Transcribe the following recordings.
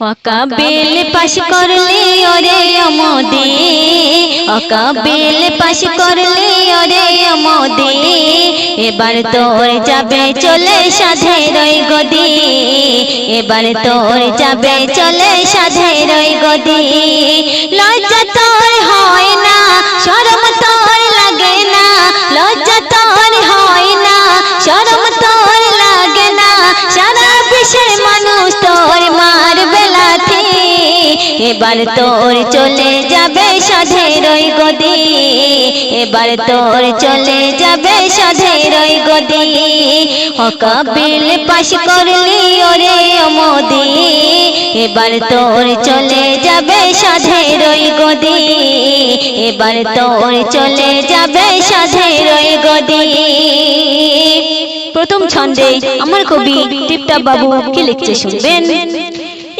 অকাবিল পাশ করলি ওরে অমদে। অকাবিল পাশ করলি ওরে অমদে। এবার তোর যাবে চলে সাধের ওই গদি। এবার তোর যাবে চলে সাধের ওই গদি। লজ্জা তোর হয় না, শরম তোর এবার তোর চলে যাবে সাধের ওই গদি। এবার তোর চলে যাবে সাধের ওই গদি। অকাবিল পাশ করলি ওরে অমদি। এবার তোর চলে যাবে সাধের ওই গদি। এবার তোর চলে যাবে সাধের ওই গদি। প্রথম ছন্দে আমার কবি টিপটাপ বাবু কি লিখছে শুনবেন।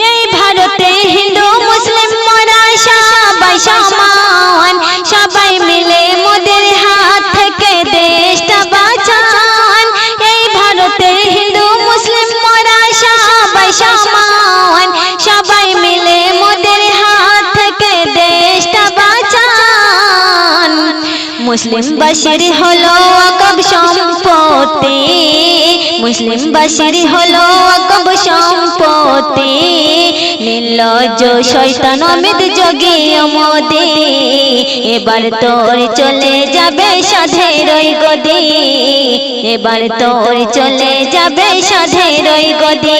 এই ভারতে হিন্দু, মুসলিম, মরা সবাই সমান সবাই মিলে মোদের হাত থেকে দেশটা বাঁচান। এই ভারতে হিন্দু, মুসলিম, মরা সবাই সমান সবাই মিলে মোদের হাত থেকে দেশটা বাঁচান। মুসলিম বাসির হলো আকব সম্পত্তি। মুসলিম বাসির হলো আকব সম্পত্তি নির্লজ্জ শয়তান অমিত যোগে অমদে এবার তোর চলে যাবে সাধে রই গদি এবার তোর চলে যাবে সাধের ওই গদি।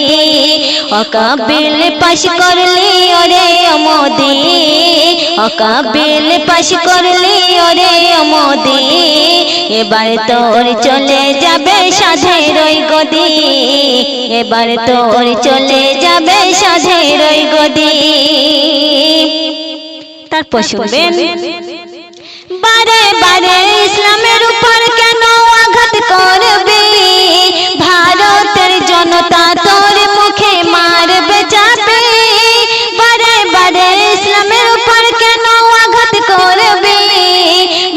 অকাবিল পাশ করলি ওরে অমদি। অকাবিল পাশ করলি ওরে অমদি। এবার তোর চলে যাবে সাধের ওই গদি। এবার তোর চলে যাবে সাধের ওই গদি। তারপর শুনবেন। বারে বারে ইসলামের উপর কেন করবে। ভারতের জনতা তোর মুখে মারবে যাবে বারে বারে ইসলামের উপর কেন আঘাত করবে?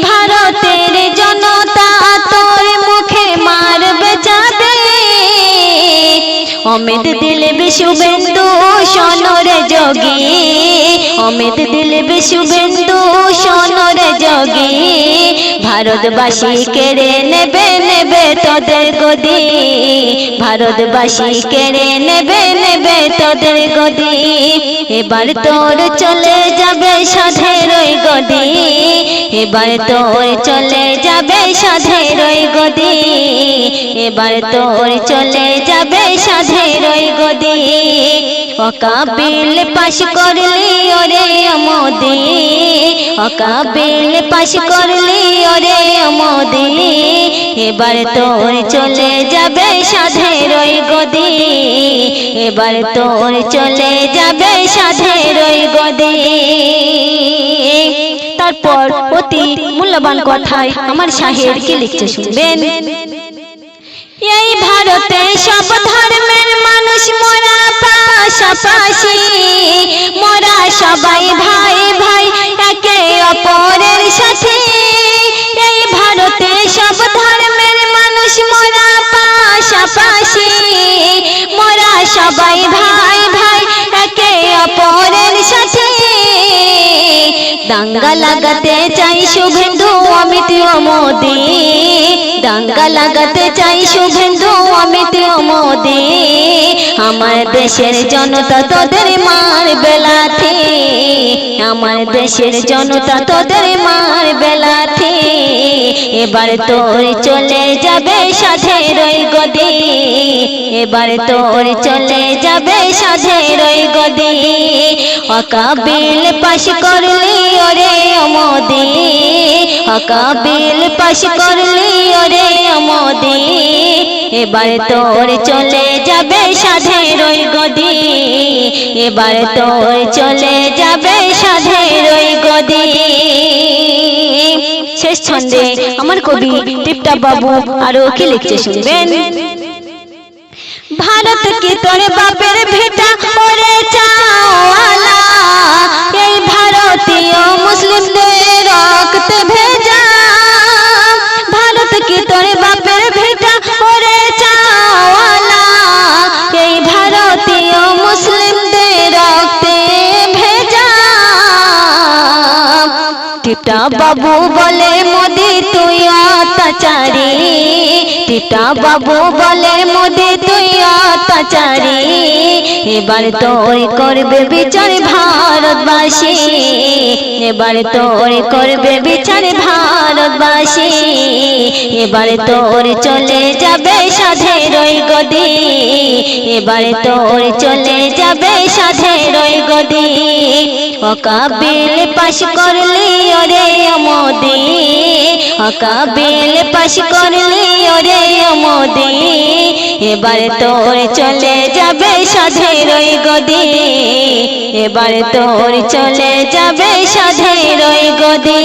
ভারতের জনতা তোর মুখে মারবে অমিত দিলে শুভেন্দু সনর যোগী। অমিত দিলে শুভেন্দু সনর যোগী। ভারতবাসী কেড়ে নেবে তোদের গদি, ভারতবাসী কেড়ে নেবে নেবে তোদের গদি। এবার তোর চলে যাবে সাধের ওই গদি। এবার তোর চলে যাবে সাধের ওই গদি। এবার তোর চলে যাবে সাধের ওই গদি। অকাবিল পাশ করলি ওরে অমদি। অকাবিল পাশ করলি ওরে অমদি। এবার তোর চলে যাবে সাধের ওই গদি এবার তোর চলে যাবে সাধের ওই গদি তারপর অতি মূল্যবান কথায় আমার সাহের কি লিখছে শুনবেন? এই ভারতে সব ধর্মের মানুষ মোরা পাশাপাশি, মোরা সবাই ভাই সবাই ভাই ভাই, একে অপরের সাথে দাঙ্গা লাগাতে চাই শুভেন্দু, অমিত মোদি। দাঙ্গা লাগাতে চাই শুভেন্দু, অমিত আমার দেশের জনতা তোদের মার বেলাতে, আমার দেশের জনতা তোদের মার বেলাতে, এবার তোর চলে যাবে সাধের ওই গদি, এবার তোর চলে যাবে সাধের ওই গদি। অকাবিল পাশ করলি ওরে অমদি, অকাবিল পাশ করলি ওরে অমদি। এবার তোর চলে যাবে সাধের ওই গদি। এবার তোর চলে যাবে সাধের ওই গদি। শেষ ছন্দে আমার কবি টিপটা বাবু আরও কি লিখছে শুনবেন? ভারত কি তোর বাপের ভেটা ওরে চাওয়ালা বাবু বলে, মোদে, তুই অত্যাচারী। টিটা বাবু বলে, মোদি, তুই অত্যাচারী। এবার তোর করবে বিচার ভারতবাসী। এবার তোর করবে বিচার ভারতবাসী। এবার তোর চলে যাবে সাধে রই গদি। এবার তোর চলে যাবে সাধে রই গদি। অকাবিল পাশ করলি ওরে মোদি অকাবিল পাশ করলি ওরে মোদি এবারে তোর চলে যাবে সাধের ওই গদি। এবারে তোর চলে যাবে সাধের ওই গদি।